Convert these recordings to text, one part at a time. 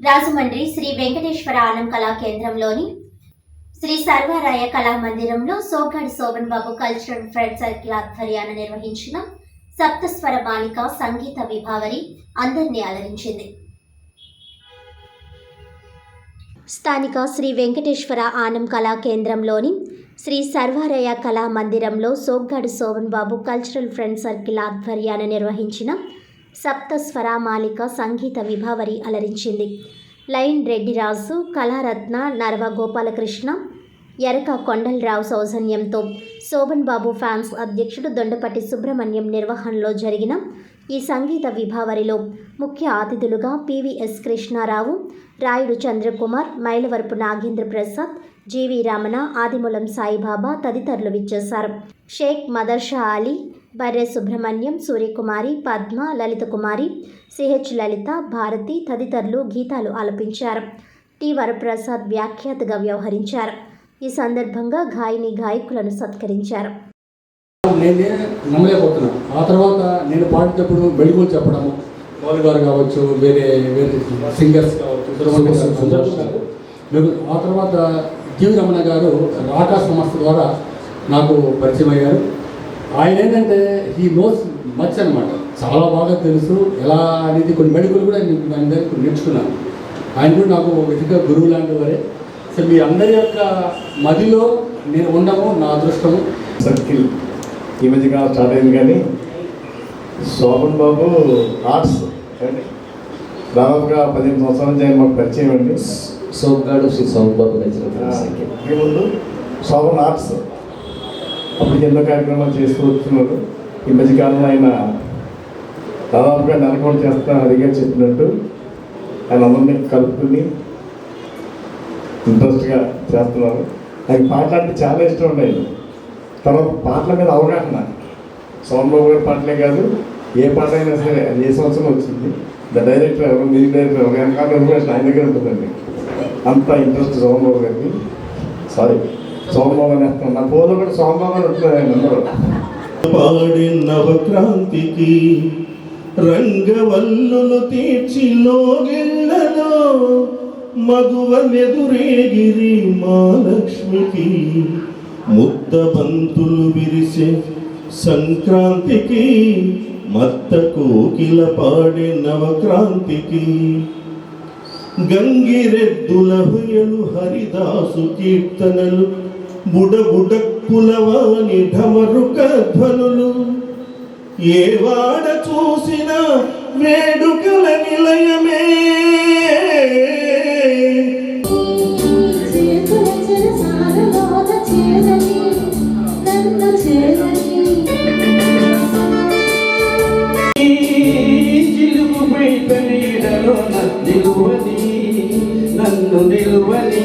రాజమండ్రి శ్రీ వెంకటేశ్వర ఆనం కళా కేంద్రంలోని శ్రీ సర్వారాయ కళా మందిరంలో Soggadu Sobhan Babu cultural friend circle ఆధ్వర్యాన నిర్వహించిన సప్తస్వర బాలిక సంగీత విభావరి అందరినీ అలరించింది. స్థానిక శ్రీ వెంకటేశ్వర ఆనం కళా కేంద్రంలోని శ్రీ సర్వారయ కళా మందిరంలో Soggadu Sobhan Babu cultural friend circle ఆధ్వర్యాన నిర్వహించిన సప్తస్వరామాలిక సంగీత విభావరి అలరించింది. లైన్ రెడ్డిరాజు కళారత్న నర్వ గోపాలకృష్ణ ఎరక కొండలరావు సౌజన్యంతో శోభన్ బాబు ఫ్యాన్స్ అధ్యక్షుడు దొండపట్టి సుబ్రహ్మణ్యం నిర్వహణలో జరిగిన ఈ సంగీత విభావరిలో ముఖ్య అతిథులుగా పివిఎస్ కృష్ణారావు రాయుడు చంద్రకుమార్ మైలవరపు నాగేంద్ర ప్రసాద్ జీవి రమణ ఆదిమూలం సాయిబాబా తదితరులు విచ్చేశారు. షేక్ మదర్షా అలీ బర్రె సుబ్రహ్మణ్యం సూర్యకుమారి పద్మ లలిత కుమారి సిహెచ్ లలిత భారతి తదితరులు గీతాలు ఆలపించారు. టి వరప్రసాద్ వ్యాఖ్యాతగా వ్యవహరించారు ఈ సందర్భంగా గాయని గాయకులను సత్కరించారు. నేనే నమ్మలేకపోతున్నాను. ఆ తర్వాత నేను పాడేటప్పుడు మెళుకులు చెప్పడము వాళ్ళు గారు కావచ్చు వేరే వేరే సింగర్స్ కావచ్చు సుబ్రహ్మణ్యం ఆ తర్వాత జీవి రమణ గారు రాకా సంస్థ ద్వారా నాకు పరిచయం అయ్యారు. ఆయన ఏంటంటే ఈ నోస్ మచ్ అనమాట చాలా బాగా తెలుసు. ఎలా అనేది కొన్ని మెడికల్ కూడా నేను ఆయన దగ్గర నేర్చుకున్నాను. ఆయన కూడా నాకు ఒక విధంగా గురువు లాంటి వారే. సో మీ అందరి యొక్క మదిలో నేను ఉండము నా అదృష్టము. సర్కిల్ ఈ మధ్యకాలం స్టార్ట్ అయింది కానీ శోభన్ బాబు ఆర్ట్స్ దాదాపుగా పదిహేను సంవత్సరాల నుంచి ఆయన మాకు పరిచయం అండి. సోగ్గాడు శ్రీ సౌబాబు రచన ఈ ముందు శోభన్ ఆర్ట్స్. అప్పుడు ఎన్నో కార్యక్రమాలు చేస్తూ వస్తున్నారు ఈ మధ్యకాలంలో ఆయన దాదాపుగా నెలకొని చేస్తాను అడిగా చెప్పినట్టు. ఆయన అందరినీ కలుపుకుని ఇంట్రెస్ట్గా చేస్తున్నారు. ఆయన పాటలు అంటే చాలా ఇష్టం ఉన్నాయి తర్వాత పాటల మీద అవగాహన. సోమబాబు గారి పాటలే కాదు ఏ పాట అయినా సరే అది ఏ సంవత్సరం వచ్చింది ద డైరెక్టర్ ఎవరు మ్యూజిక్ డైరెక్టర్ ఎవరు వెనకాల ఇన్ఫర్మేషన్ ఆయన దగ్గర ఉంటుందండి. అంత ఇంట్రెస్ట్ సోమబాబు గారికి. సారీ. సోమబాబు అని వేస్తాను నా ఫోన్లో కూడా సోమబాబు అని ఉంటున్నారు ఆయన అందరూ పాడి నవక్రాంతికి రంగవల్లులు తీర్చి లోగిళ్ళలో మగువనెదురేగిరి మా లక్ష్మికి ముద్ద బంతులు విరిసే సంక్రాంతికి మత్త కోకిల పాడే నవక్రాంతికి గంగిరెద్దుల హుయలు హరిదాసు కీర్తనలు బుడబుడక్కులవాని ఢమరుక ధ్వనులు ఏ వాడ చూసిన వేడుకల నిలయమే. నిలువని నన్ను నిలువని.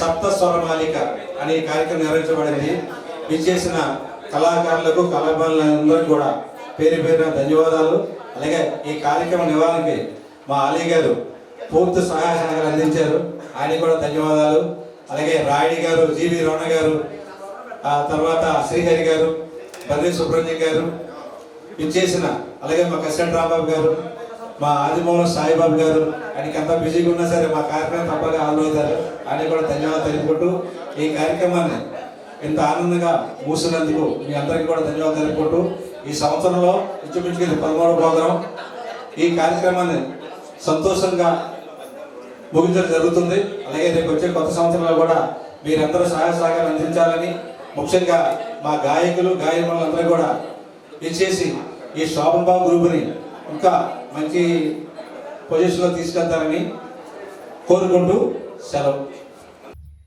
సప్త స్వరమాలిక అనే కార్యక్రమం నిర్వహించబడింది. విచ్చేసిన కళాకారులకు కళాభిమానులందరికీ కూడా పేరు పేరున ధన్యవాదాలు. అలాగే ఈ కార్యక్రమం నివారణకి మా అలీ గారు పూర్తి సహాయ సహకారాలు అందించారు. ఆయనకు కూడా ధన్యవాదాలు. అలాగే రాయుడి గారు జీవి రమణ గారు ఆ తర్వాత శ్రీహరి గారు బల్లి సుబ్రహ్మణ్యం గారు ఇచ్చేసిన అలాగే మా కశ్యప్ రాంబాబు గారు మా ఆదిమూలం సాయిబాబు గారు ఆయనకి ఎంత బిజీగా ఉన్నా సరే మా కార్యక్రమం తప్పగా ఆలోచారు ఆయన కూడా ధన్యవాదాలు తెలుపుకుంటూ ఈ కార్యక్రమాన్ని ఇంత ఆనందంగా మూసినందుకు మీ అందరికీ కూడా ధన్యవాదాలు తెలుపుకుంటూ ఈ సంవత్సరంలో ఇంచుమించుగా పదమూడు ప్రోగ్రాం ఈ కార్యక్రమాన్ని సంతోషంగా ముగించడం జరుగుతుంది. అలాగే రేపు వచ్చే కొత్త సంవత్సరంలో కూడా మీరందరూ సహాయ సహకారం అందించాలని ముఖ్యంగా మా గాయకులు గాయకులందరూ కూడా ఇచ్చేసి ఈ శోభన్ బాబు గ్రూపుని ఇంకా మంచి పొజిషన్లో తీసుకెళ్తారని కోరుకుంటూ సెలవు.